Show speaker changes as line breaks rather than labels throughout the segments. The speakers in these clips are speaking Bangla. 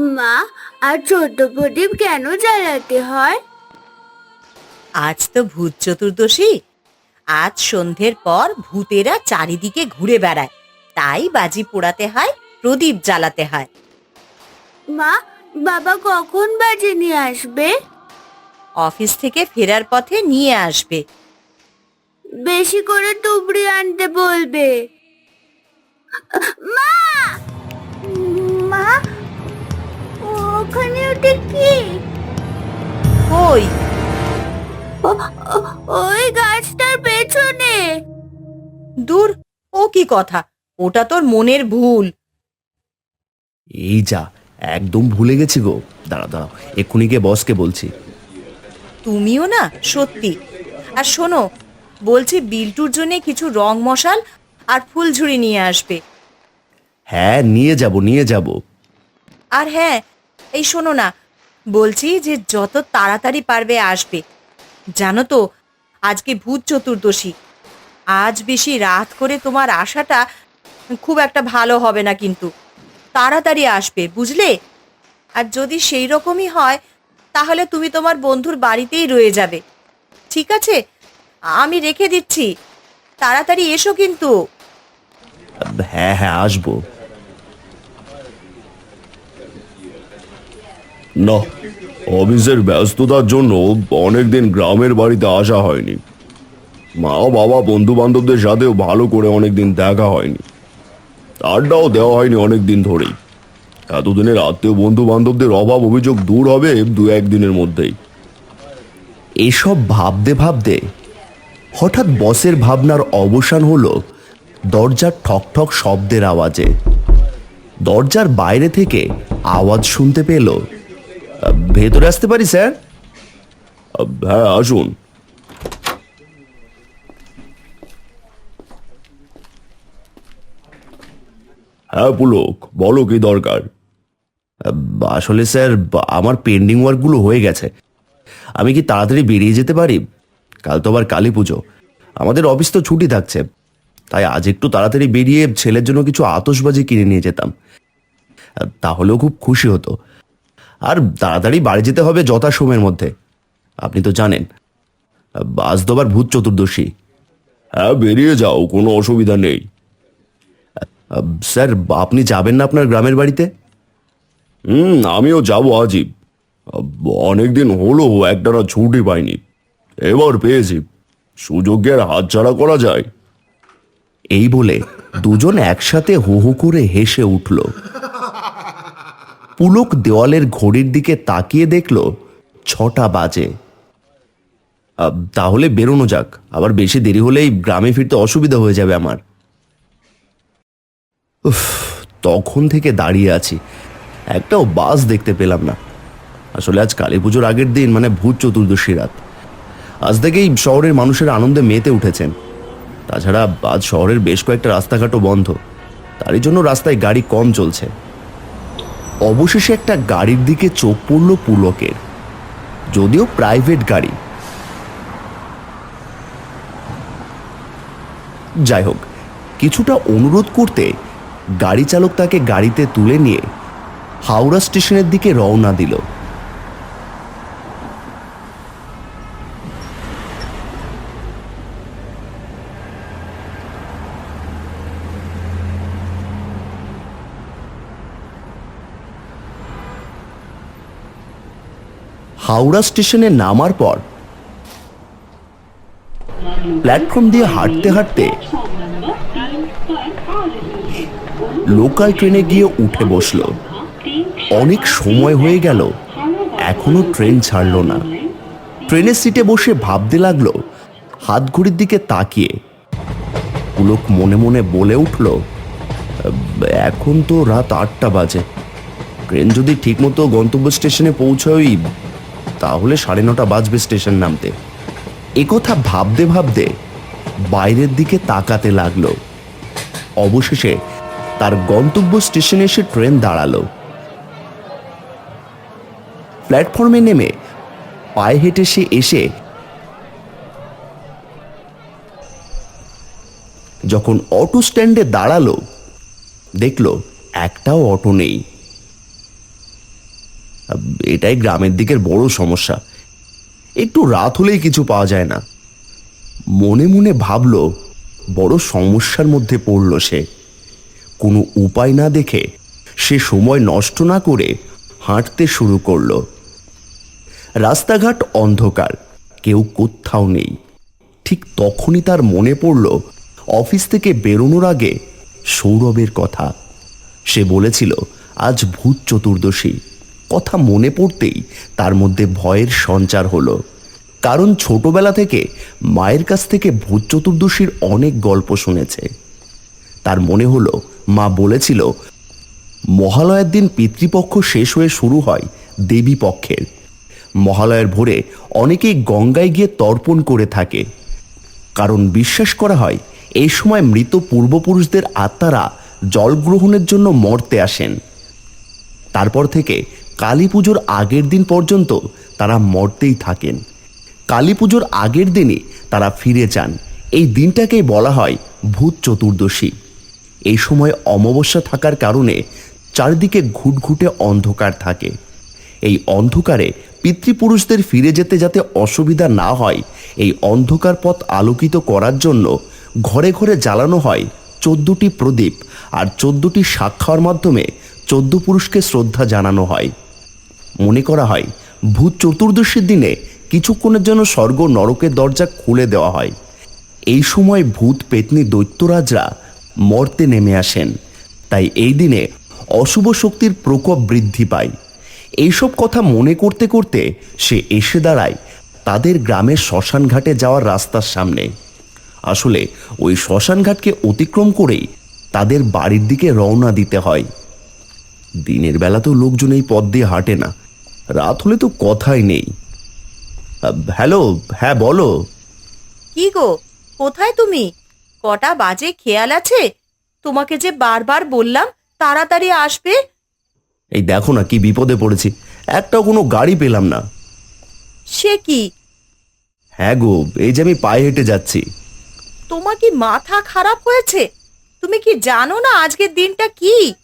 মা আর ছোট প্রদীপ কেন জ্বালাতে হয়?
আজ তো ভূত চতুর্দশী। আজ সন্ধ্যের পর ভূতেরা চারিদিকে ঘুরে বেড়ায়। তাই বাজি পোড়াতে হয় প্রদীপ জ্বালাতে হয়।
মা বাবা কখন বাজে নিয়ে আসবে?
অফিস থেকে ফেরার পথে নিয়ে আসবে।
বেশি করে তুবড়ি আনতে বলবে। মা! মা!
দূর ও কি কথা? ওটা তোর মনের ভুল।
এই যা একদম ভুলে গেছি গো। দাঁড়া দাঁড়াও এক্ষুনি গিয়ে বসকে বলছি।
তুমিও না সত্যি। আর শোনো বলছি বিল্টুর জন্য কিছু রং মশাল আর ফুলঝুরি নিয়ে আসবে।
হ্যাঁ নিয়ে যাব নিয়ে যাব।
আর হ্যাঁ এই শোনো না বলছি যে যত তাড়াতাড়ি পারবে আসবে। জানো তো আজকে ভূত চতুর্দশী। আজ বেশি রাত করে তোমার আসাটা খুব একটা ভালো হবে না কিন্তু। তাড়াতাড়ি আসবে, বুঝলে? আর যদি সেই রকমই হয়, তাহলে তুমি তোমার বন্ধুর বাড়িতেই রয়ে যাবে। ঠিক আছে? আমি রেখে দিচ্ছি। তাড়াতাড়ি এসো কিন্তু।
হ্যাঁ হ্যাঁ আসব। না, অফিসের ব্যস্ততার জন্য অনেকদিন গ্রামের বাড়িতে আসা হয়নি। মা বাবা বন্ধু বান্ধবদের সাথেও ভালো করে অনেকদিন দেখা হয়নি। আড্ডাও দেওয়া হয়নি অনেক দিন ধরেই। এতদিনের আত্মীয় বন্ধু বান্ধবদের অভাব অভিযোগ দূর হবে দু একদিনের মধ্যেই। এসব ভাবতে ভাবতে হঠাৎ বসের ভাবনার অবসান হলো দরজার ঠক ঠক শব্দের আওয়াজে। দরজার বাইরে থেকে আওয়াজ শুনতে পেল। ভেতরে আসতে পারি স্যার? হ্যাঁ আসুন। হ্যাঁ পুলক বলো কি দরকার? আসলে স্যার আমার পেন্ডিং ওয়ার্কগুলো হয়ে গেছে। আমি কি তাড়াতাড়ি বেরিয়ে যেতে পারি? কাল তো আবার কালী পুজো। আমাদের অফিস তো ছুটি থাকছে। তাই আজ একটু তাড়াতাড়ি বেরিয়ে ছেলের জন্য কিছু আতসবাজি কিনে নিয়ে যেতাম। তাহলেও খুব খুশি হতো। আর তাড়াতাড়ি বাড়ি যেতে হবে যথাসময়ের মধ্যে। আপনি তো জানেন। আজ তো আবার ভূত চতুর্দশী। হ্যাঁ বেরিয়ে যাও কোনো অসুবিধা নেই। স্যার আপনি যাবেন না আপনার গ্রামের বাড়িতে? হুম আমিও যাব আজই। অনেকদিন হলো একটানা ছুটি পাইনি। এবার পেয়েছি। সুযোগের হাতছাড়া করা যায়। এই বলে দুজন একসাথে হু হু করে হেসে উঠল। পুলক দেওয়ালের ঘড়ির দিকে তাকিয়ে দেখল ছটা বাজে। তাহলে বেরোনো যাক। আবার বেশি দেরি হলেই গ্রামে ফিরতে অসুবিধা হয়ে যাবে আমার। উফ, তখন থেকে দাঁড়িয়ে আছি। একটাও বাস দেখতে পেলাম না। আসলে আজ কালী পুজোর আগের দিন মানে ভূত চতুর্দশী রাত। আজ থেকেই শহরের মানুষের আনন্দে মেতে উঠেছেন। তাছাড়া আজ শহরের বেশ কয়েকটা রাস্তাঘাটও বন্ধ। তারই জন্য রাস্তায় গাড়ি কম চলছে। অবশেষে একটা গাড়ির দিকে চোখ পড়ল পুলকের। যদিও প্রাইভেট গাড়ি। যাই হোক কিছুটা অনুরোধ করতে গাড়ি চালক তাকে গাড়িতে তুলে নিয়ে হাওড়া স্টেশনের দিকে রওনা দিল। হাওড়া স্টেশনে নামার পর প্ল্যাটফর্ম দিয়ে হাঁটতে হাঁটতে লোকাল ট্রেনে গিয়ে উঠে বসল। অনেক সময় হয়ে গেল, এখনও ট্রেন ছাড়লো না। ট্রেনের সিটে বসে ভাবতে লাগল, হাত ঘড়ির দিকে তাকিয়ে। পুলক মনে মনে বলে উঠল, এখন তো রাত আটটা বাজে। ট্রেন যদি ঠিকমতো গন্তব্য স্টেশনে পৌঁছাই তাহলে সাড়ে নটা বাজবে স্টেশন নামতে। একথা ভাবতে ভাবতে বাইরের দিকে তাকাতে লাগল। অবশেষে তার গন্তব্য স্টেশনে এসে ট্রেন দাঁড়াল। প্ল্যাটফর্মে নেমে পায়ে হেঁটে সে এসে যখন অটো স্ট্যান্ডে দাঁড়াল, দেখল একটাও অটো নেই। এটাই গ্রামের দিকের বড় সমস্যা। একটু রাত হলেই কিছু পাওয়া যায় না। মনে মনে ভাবল, বড় সমস্যার মধ্যে পড়ল সে। কোনো উপায় না দেখে সে সময় নষ্ট না করে হাঁটতে শুরু করল। রাস্তাঘাট অন্ধকার, কেউ কোথাও নেই। ঠিক তখনই তার মনে পড়ল, অফিস থেকে বেরোনোর আগে সৌরভের কথা। সে বলেছিল, আজ ভূত চতুর্দশী। কথা মনে পড়তেই তার মধ্যে ভয়ের সঞ্চার হলো। কারণ ছোটবেলা থেকে মায়ের কাছ থেকে ভূত চতুর্দশীর অনেক গল্প শুনেছে। তার মনে হলো মা বলেছিল, মহালয়ের দিন পিতৃপক্ষ শেষ হয়ে শুরু হয় দেবী পক্ষের। মহালয়ের ভোরে অনেকেই গঙ্গায় গিয়ে তর্পণ করে থাকে। কারণ বিশ্বাস করা হয় এই সময় মৃত পূর্বপুরুষদের আত্মারা জল গ্রহণের জন্য মর্তে আসেন। তারপর থেকে কালী পুজোর আগের দিন পর্যন্ত তারা মর্তেই থাকেন। কালী পুজোর আগের দিনই তারা ফিরে যান। এই দিনটাকেই বলা হয় ভূত চতুর্দশী। এই সময় অমাবস্যা থাকার কারণে চারিদিকে ঘুটঘুটে অন্ধকার থাকে। এই অন্ধকারে পিতৃপুরুষদের ফিরে যেতে যাতে অসুবিধা না হয়, এই অন্ধকার পথ আলোকিত করার জন্য ঘরে ঘরে জ্বালানো হয় চোদ্দটি প্রদীপ আর চোদ্দটি খাওয়ার মাধ্যমে চোদ্দ পুরুষকে শ্রদ্ধা জানানো হয়। মনে করা হয়, ভূত চতুর্দশীর দিনে কিছুক্ষণের জন্য স্বর্গ নরকের দরজা খুলে দেওয়া হয়। এই সময় ভূত পেতনি দৈত্যরাজরা মর্তে নেমে আসেন। তাই এই দিনে অশুভ শক্তির প্রকোপ বৃদ্ধি পায়। এইসব কথা মনে করতে করতে সে এসে দাঁড়ায় তাদের গ্রামের শ্মশান ঘাটে যাওয়ার রাস্তার সামনে। আসলে ওই শ্মশান ঘাটকে অতিক্রম করেই তাদের বাড়ির দিকে রওনা দিতে হয়। দিনের বেলা তো লোকজন এই পথ দিয়ে হাঁটে না, রাত হলে তো কথাই নেই। হ্যালো হ্যাঁ বলো।
কি গো, কোথায় তুমি? কটা বাজে খেয়াল আছে? তোমাকে যে বারবার বললাম তাড়াতাড়ি আসবে?
এই দেখো না কি বিপদে পড়েছি। একটাও কোনো গাড়ি পেলাম না।
সে কি?
হ্যাঁ গো এই যে আমি পায়ে হেঁটে যাচ্ছি।
তোমার কি মাথা খারাপ হয়েছে? তুমি কি জানো না আজকের দিনটা কি?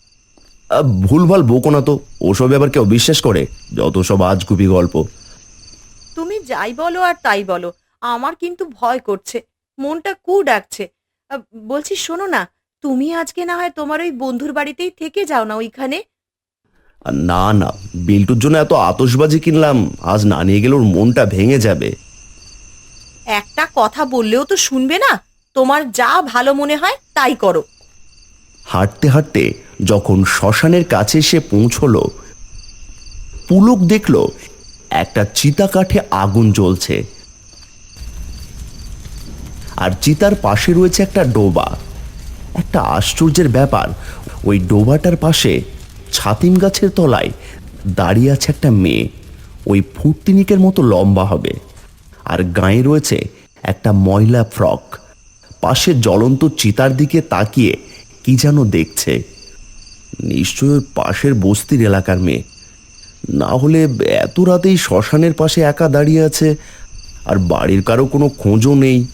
আহ, ভুলভাল বকো না তো ওসবে আবার কেউ বিশ্বাস করে? যত সব আজগুবি গল্প।
তুমি যাই বলো আর তাই বলো আমার কিন্তু ভয় করছে মনটা কু ডাকছে। বলছি শোনো না তুমি আজকে না হয় তোমার ওই বন্ধুর বাড়িতেই থেকে যাও না ওইখানে?
না না বিল্টুর জন্য এত আতসবাজি কিনলাম আজ না নিয়ে গেলে ওর মনটা ভেঙে যাবে।
একটা কথা বললেও তো শুনবে না তোমার যা ভালো মনে হয় তাই করো।
হাঁটতে হাঁটতে যখন শ্মশানের কাছে সে পৌঁছলো পুলক দেখল একটা চিতা কাঠে আগুন জ্বলছে। আর চিতার পাশে রয়েছে একটা ডোবা। একটা আশ্চর্যের ব্যাপার, ওই ডোবাটার পাশে ছাতিম গাছের তলায় দাঁড়িয়ে আছে একটা মেয়ে। ওই ফুটতিনিকের মতো লম্বা হবে। আর গায়ে রয়েছে একটা ময়লা ফ্রক। পাশে জ্বলন্ত চিতার দিকে তাকিয়ে কি যেন দেখছে। নিশ্চয় পাশের বস্তির এলাকার মেয়ে। না হলে এত রাতেই শ্মশানের পাশে একা দাঁড়িয়ে আছে। আর বাড়ির কারও কোনো খোঁজও নেই।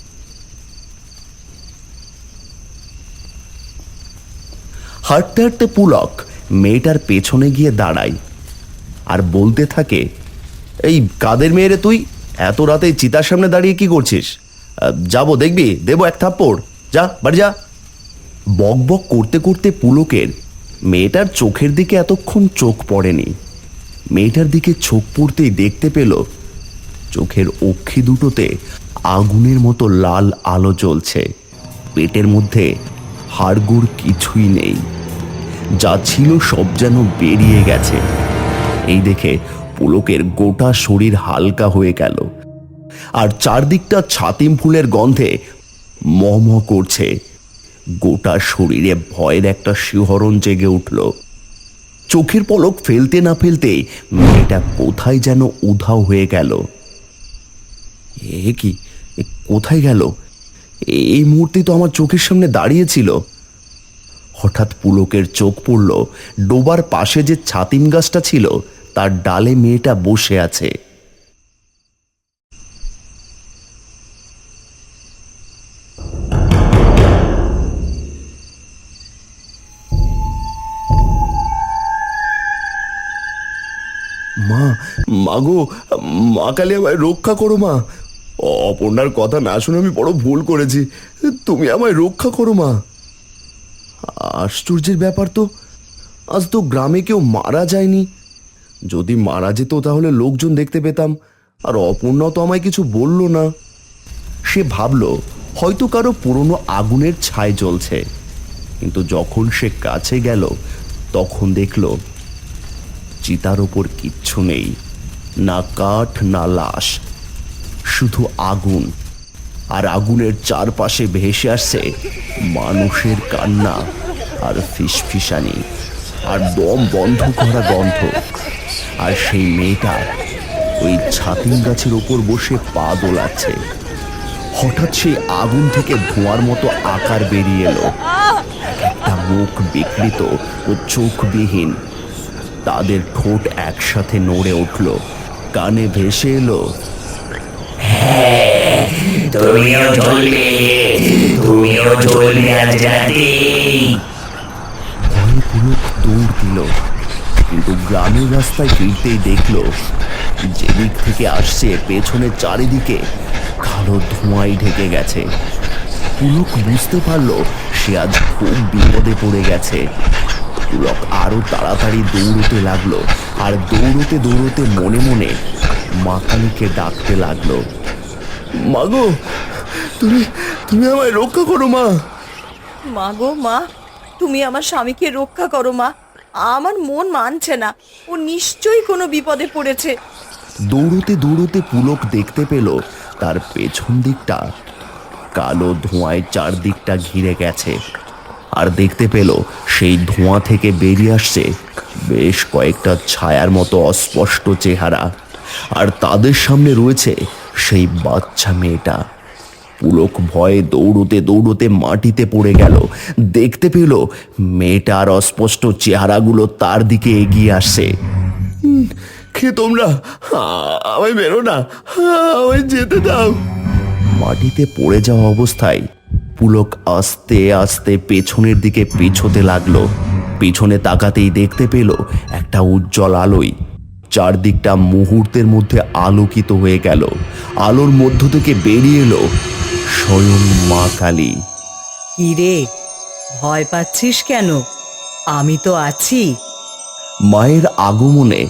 হাঁটতে হাঁটতে পুলক মেয়েটার পেছনে গিয়ে দাঁড়ায় আর বলতে থাকে, এই কাদের মেয়েরে তুই? এত রাতে চিতার সামনে দাঁড়িয়ে কি করছিস? যাব, দেখবি? দেবো এক থাপ্পড়। যা, বাড়ি যা। বক বক করতে করতে পুলকের মেয়েটার চোখের দিকে এতক্ষণ চোখ পড়েনি। মেয়েটার দিকে চোখ পড়তেই দেখতে পেল চোখের অক্ষি দুটোতে আগুনের মতো লাল আলো জ্বলছে। পেটের মধ্যে হাড়গুড় কিছুই নেই। যা ছিল সব যেন বেরিয়ে গেছে। এই দেখে পুলকের গোটা শরীর হালকা হয়ে গেল। আর চারদিকটা ছাতিম ফুলের গন্ধে মম করছে। গোটা শরীরে ভয়ের একটা শিহরণ জেগে উঠল। চোখের পলক ফেলতে না ফেলতে মেয়েটা কোথায় যেন উধাও হয়ে গেল। এ কি? কোথায় গেল? এই মুহূর্তে তো আমার চোখের সামনে দাঁড়িয়েছিল। হঠাৎ পুলকের চোখ পড়ল, ডোবার পাশে যে ছাতিম গাছটা ছিল, তার ডালে মেয়েটা বসে আছে। মা মাগো মা কালী আমায় রক্ষা করো মা। অপর্ণার কথা না শুনে আমি বড় ভুল করেছি। তুমি আমায় রক্ষা করো, মা। আশ্চর্যের ব্যাপার তো, আজ তো গ্রামে কেউ মারা যায়নি। যদি মারা যেত তাহলে লোকজন দেখতে পেতাম, আর অপর্ণা তো আমায় কিছু বলল না। সে ভাবল, হয়তো কারও পুরনো আগুনের ছাই জ্বলছে। কিন্তু যখন সে কাছে গেল, তখন দেখল, চিতার ওপর কিচ্ছু নেই, না কাঠ, না লাশ। শুধু আগুন। আর আগুনের চারপাশে ভেসে আসছে মানুষের কান্না আর ফিসফিসানি। আর দম বন্ধ করা গন্ধ। আর সেই মেয়েটা ওই ছাতিম গাছের ওপর বসে পা দোলাচ্ছে। হঠাৎ সেই আগুন থেকে ধোঁয়ার মতো আকার বেরিয়ে এলো। একটা মুখ বিকৃত ও চোখবিহীন। তাদের ঠোঁট একসাথে নড়ে উঠল। কানে ভেসে এলো
তুমিও জ্বলবে তুমিও জ্বলবে আজ রাতে।
দৌড় দিল, কিন্তু গ্রামের রাস্তায় ফিরতেই দেখল, যেদিক থেকে আসছে পেছনে চারিদিকে কালো ধোঁয়ায় ঢেকে গেছে। পুলক বুঝতে পারল, সে আজ খুব বিপদে পড়ে গেছে। পুলক আরও তাড়াতাড়ি দৌড়তে লাগল, আর দৌড়তে দৌড়তে মনে মনে মা কালীকে ডাকতে লাগল। মাগো তুমি তুমি আমায় রক্ষা করো মা।
মাগো মা তুমি আমার স্বামীকে রক্ষা করো মা। আমার মন মানছে না। ও নিশ্চয়ই কোনো বিপদে পড়েছে।
দৌড়তে দৌড়তে পুলক দেখতে পেল তার পেছন দিকটা কালো ধোঁয়ায় চারদিকটা ঘিরে গেছে। আর দেখতে পেল সেই ধোঁয়া থেকে বেরিয়ে আসছে বেশ কয়েকটা ছায়ার মতো অস্পষ্ট চেহারা। আর তাদের সামনে রয়েছে সেই বাচ্চা মেয়েটা। পুলক ভয়ে দৌড়তে দৌড়তে মাটিতে পড়ে গেল। দেখতে পেল মেয়েটার অস্পষ্ট চেহারাগুলো তার দিকে এগিয়ে আসছে। কে তোমরা? আমায় বেরো না। আমায় যেতে দাও। মাটিতে পড়ে যাওয়া অবস্থায় পুলক আস্তে আস্তে পেছনের দিকে পেছোতে লাগল। পেছনে তাকাতেই দেখতে পেল একটা উজ্জ্বল আলোয় চারদিকটা মুহূর্তের মধ্যে আলোকিত হয়ে গেল। আলোর মধ্য থেকে বেরিয়ে এলো স্বয়ং মা কালী।
কি রে ভয় পাচ্ছিস কেন? আমি তো আছি।
মায়ের আগমনে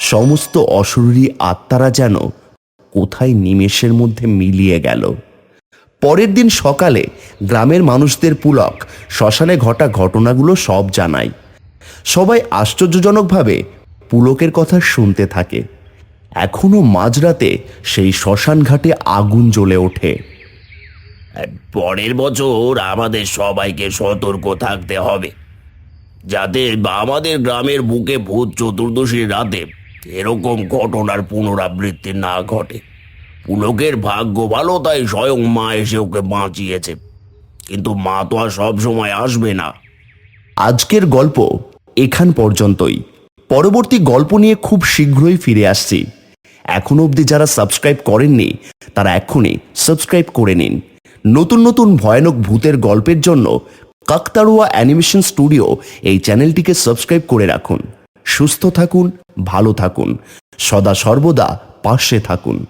সমস্ত অশরীরী আত্মারা যেন কোথায় নিমেষের মধ্যে মিলিয়ে গেল। পরের দিন সকালে গ্রামের মানুষদের পুলক শ্মশানে ঘটা ঘটনাগুলো সব জানায়। সবাই আশ্চর্যজনকভাবে পুলকের কথা শুনতে থাকে। এখনও মাঝরাতে সেই শ্মশান ঘাটে আগুন জ্বলে ওঠে।
পরের বছর আমাদের সবাইকে সতর্ক থাকতে হবে। যাতে আমাদের গ্রামের বুকে ভূত চতুর্দশীর রাতে এরকম ঘটনার পুনরাবৃত্তি না ঘটে। পুলকের ভাগ্য ভালো তাই স্বয়ং মা এসে ওকে বাঁচিয়েছে। কিন্তু মা তো আর সবসময় আসবে না।
আজকের গল্প এখান পর্যন্তই। পরবর্তী গল্প নিয়ে খুব শীঘ্রই ফিরে আসছি। এখনও অবধি যারা সাবস্ক্রাইব করেননি, তারা এখনই সাবস্ক্রাইব করে নিন। নতুন নতুন ভয়ানক ভূতের গল্পের জন্য কাকতারুয়া অ্যানিমেশন স্টুডিও এই চ্যানেলটিকে সাবস্ক্রাইব করে রাখুন। সুস্থ থাকুন, ভালো থাকুন। সদা সর্বদা পাশে থাকুন।